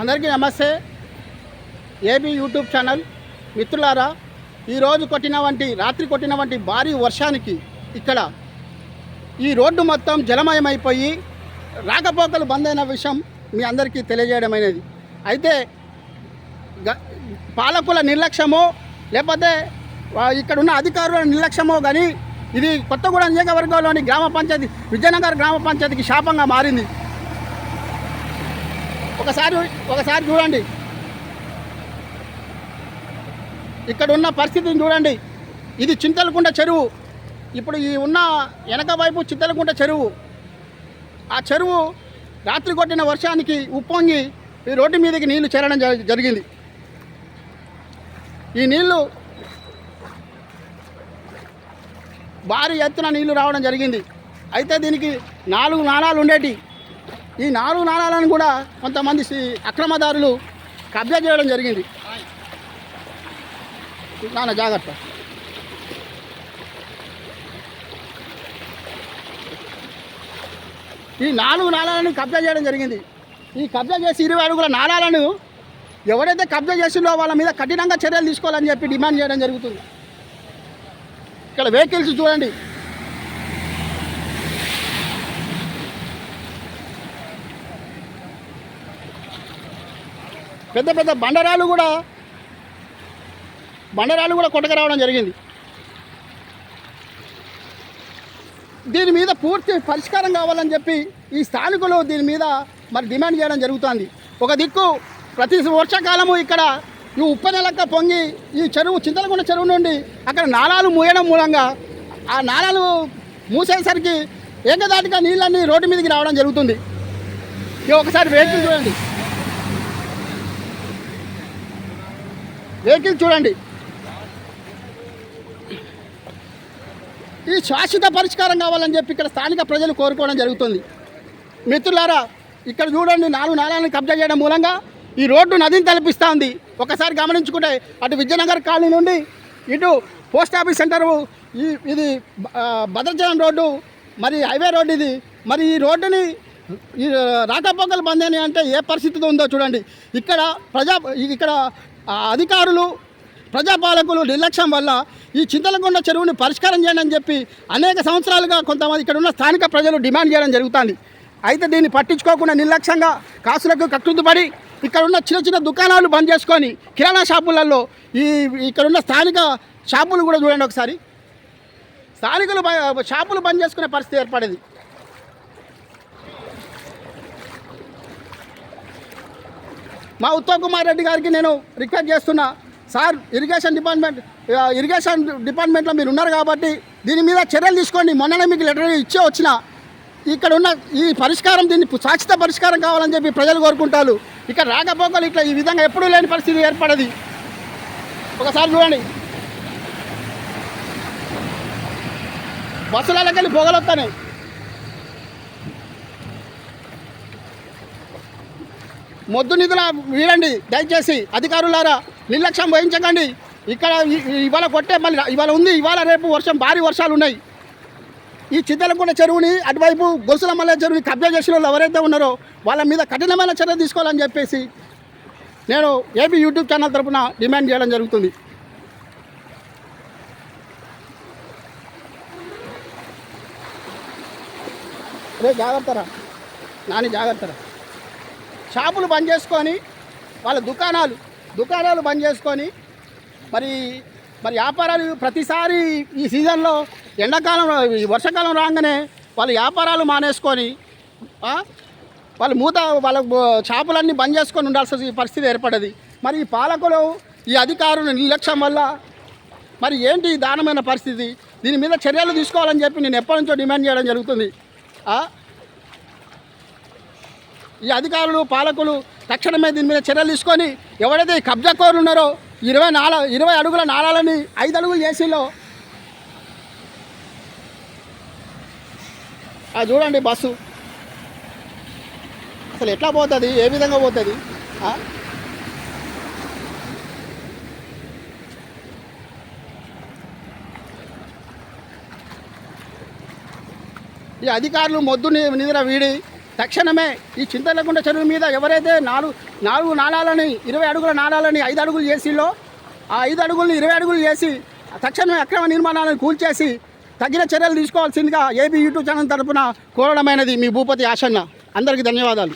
అందరికీ నమస్తే. AB YouTube channel. మిత్రులారా ఈరోజు కొట్టిన వంటి రాత్రి కొట్టిన వంటి భారీ వర్షానికి ఇక్కడ ఈ రోడ్డు మొత్తం జలమయమైపోయి రాకపోకలు బంద్ అయిన విషయం మీ అందరికీ తెలియజేయడమైనది. అయితే పాలకుల నిర్లక్ష్యమో లేకపోతే ఇక్కడ ఉన్న అధికారుల నిర్లక్ష్యమో కానీ ఇది కొత్తగూడెం నియోజకవర్గంలోని గ్రామ పంచాయతీ విజయనగర్ గ్రామ పంచాయతీకి శాపంగా మారింది. ఒకసారి ఒకసారి చూడండి. ఇక్కడ ఉన్న పరిస్థితిని చూడండి. ఇది చింతలకుంట చెరువు. ఇప్పుడు ఈ ఉన్న వెనక వైపు చింతలకుంట చెరువు. ఆ చెరువు రాత్రి కొట్టిన వర్షానికి ఉప్పొంగి ఈ రోడ్డు మీదకి నీళ్ళు చేరడం జరిగింది. ఈ నీళ్ళు భారీ ఎత్తున నీళ్ళు రావడం జరిగింది. అయితే దీనికి నాలుగు నాణాలు ఉండేటి. ఈ నాలుగు నాణాలను కూడా కొంతమంది అక్రమదారులు కబ్జా చేయడం జరిగింది. నాన్న జాగ్రత్త. ఈ నాలుగు నాళాలను కబ్జా చేయడం జరిగింది. ఈ కబ్జా చేసి ఇరవై అడుగుల నాళాలను ఎవరైతే కబ్జా చేసిందో వాళ్ళ మీద కఠినంగా చర్యలు తీసుకోవాలని చెప్పి డిమాండ్ చేయడం జరుగుతుంది. ఇక్కడ వెహికల్స్ చూడండి. పెద్ద పెద్ద బండరాలు కూడా బండరాలు కూడా కొట్టకరావడం జరిగింది. దీని మీద పూర్తి పరిష్కారం కావాలని చెప్పి ఈ స్థానికులు దీని మీద మరి డిమాండ్ చేయడం జరుగుతుంది. ఒక దిక్కు ప్రతి వర్షాకాలము ఇక్కడ ఈ ఉప్పెనెలక్క పొంగి ఈ చెరువు చింతలకొండ చెరువు నుండి అక్కడ నాళాలు మూయడం మూలంగా ఆ నాళాలు మూసేసరికి ఏకదాటిగా నీళ్ళన్నీ రోడ్డు మీదకి రావడం జరుగుతుంది. ఈ ఒకసారి వెహికల్ చూడండి. వెహికల్ చూడండి. ఈ శాశ్వత పరిష్కారం కావాలని చెప్పి ఇక్కడ స్థానిక ప్రజలు కోరుకోవడం జరుగుతుంది. మిత్రులారా ఇక్కడ చూడండి నాలుగు నాళాలను కబ్జా చేయడం మూలంగా ఈ రోడ్డు నదిని తలపిస్తూ ఉంది ఒకసారి గమనించుకుంటే అటు విజయనగర్ కాలనీ నుండి ఇటు పోస్ట్ ఆఫీస్ సెంటరు ఈ ఇది భద్రాచలం రోడ్డు మరి హైవే రోడ్డు ఇది. మరి ఈ రోడ్డుని ఈ రాకపోకలు బంద్ అని అంటే ఏ పరిస్థితితో ఉందో చూడండి. ఇక్కడ ప్రజా ఇక్కడ అధికారులు ప్రజాపాలకులు నిర్లక్ష్యం వల్ల ఈ చింతలగొండ చెరువుని పరిష్కారం చేయండి అని చెప్పి అనేక సంవత్సరాలుగా కొంతమంది ఇక్కడ ఉన్న స్థానిక ప్రజలు డిమాండ్ చేయడం జరుగుతుంది. అయితే దీన్ని పట్టించుకోకుండా నిర్లక్ష్యంగా కాసులకు కట్టుబడి ఇక్కడ ఉన్న చిన్న చిన్న దుకాణాలు బంద్ చేసుకొని కిరాణా షాపులలో ఈ ఇక్కడ ఉన్న స్థానిక షాపులు కూడా చూడండి ఒకసారి. స్థానికులు బ- షాపులు బంద్ చేసుకునే పరిస్థితి ఏర్పడేది. మా ఉత్తమ్ కుమార్ రెడ్డి గారికి నేను రిక్వెస్ట్ చేస్తున్నా. సార్ ఇరిగేషన్ డిపార్ట్మెంట్ ఇరిగేషన్ డిపార్ట్మెంట్లో మీరు ఉన్నారు కాబట్టి దీని మీద చర్యలు తీసుకోండి. మొన్ననే మీకు లెటర్ ఇచ్చే వచ్చిన. ఇక్కడ ఉన్న ఈ పరిష్కారం దీన్ని శాశ్వత పరిష్కారం కావాలని చెప్పి ప్రజలు కోరుకుంటారు. ఇక్కడ రాకపోకలు ఇట్లా ఈ విధంగా ఎప్పుడూ లేని పరిస్థితి ఏర్పడది. ఒకసారి చూడండి. బస్సులకెళ్ళి పొగలొస్తాయి మొద్దు నిధుల వీడండి. దయచేసి అధికారులారా నిర్లక్ష్యం వహించకండి. ఇక్కడ ఇవాళ కొట్టే మళ్ళీ ఇవాళ ఉంది ఇవాళ రేపు వర్షం భారీ వర్షాలు ఉన్నాయి. ఈ చిత్తలకుంట చెరువుని అటువైపు గొలుసుల మల్ల చెరువుని కబ్జా చేసిన వాళ్ళు ఎవరైతే ఉన్నారో వాళ్ళ మీద కఠినమైన చర్య తీసుకోవాలని చెప్పేసి నేను ఏపీ యూట్యూబ్ ఛానల్ తరపున డిమాండ్ చేయడం జరుగుతుంది. రే జాగ్రత్తరా? నాని జాగ్రత్తరా? షాపులు బంద్ చేసుకొని వాళ్ళ దుకాణాలు దుకాణాలు బంద్ చేసుకొని మరి మరి వ్యాపారాలు ప్రతిసారి ఈ సీజన్లో ఎండాకాలం వర్షాకాలం రాగానే వాళ్ళ వ్యాపారాలు మానేసుకొని వాళ్ళ వాళ్ళు మూత వాళ్ళ చేపలన్నీ బంద్ చేసుకొని ఉండాల్సిన పరిస్థితి ఏర్పడది. మరి ఈ పాలకులు ఈ అధికారుల నిర్లక్ష్యం వల్ల మరి ఏంటి దానమైన దారుణమైన పరిస్థితి? దీని మీద చర్యలు తీసుకోవాలని చెప్పి నేను ఎప్పటి నుంచో డిమాండ్ చేయడం జరుగుతుంది. ఈ అధికారులు పాలకులు తక్షణమే దీని మీద చర్యలు తీసుకొని ఎవరైతే ఈ కబ్జాకోరులు ఉన్నారో ఇరవై నాల ఇరవై అడుగుల నాళాలని ఐదు అడుగులు ఏసీలో అది చూడండి బస్సు. అసలు ఎట్లా పోతుంది? ఏ విధంగా పోతుంది? ఈ అధికారులు మొద్దు నిద్ర వీడి తక్షణమే ఈ చింతలకుంట చెరువు మీద ఎవరైతే నాలుగు నాలుగు నాళాలని ఇరవై అడుగుల నాళాలని ఐదు అడుగులు చేసిలో ఆ ఐదు అడుగులను ఇరవై అడుగులు చేసి తక్షణమే అక్రమ నిర్మాణాలను కూల్చేసి తగిన చర్యలు తీసుకోవాల్సిందిగా ఏబీ యూట్యూబ్ ఛానల్ తరపున కోరడమైనది మీ భూపతి ఆశన్న. అందరికీ ధన్యవాదాలు.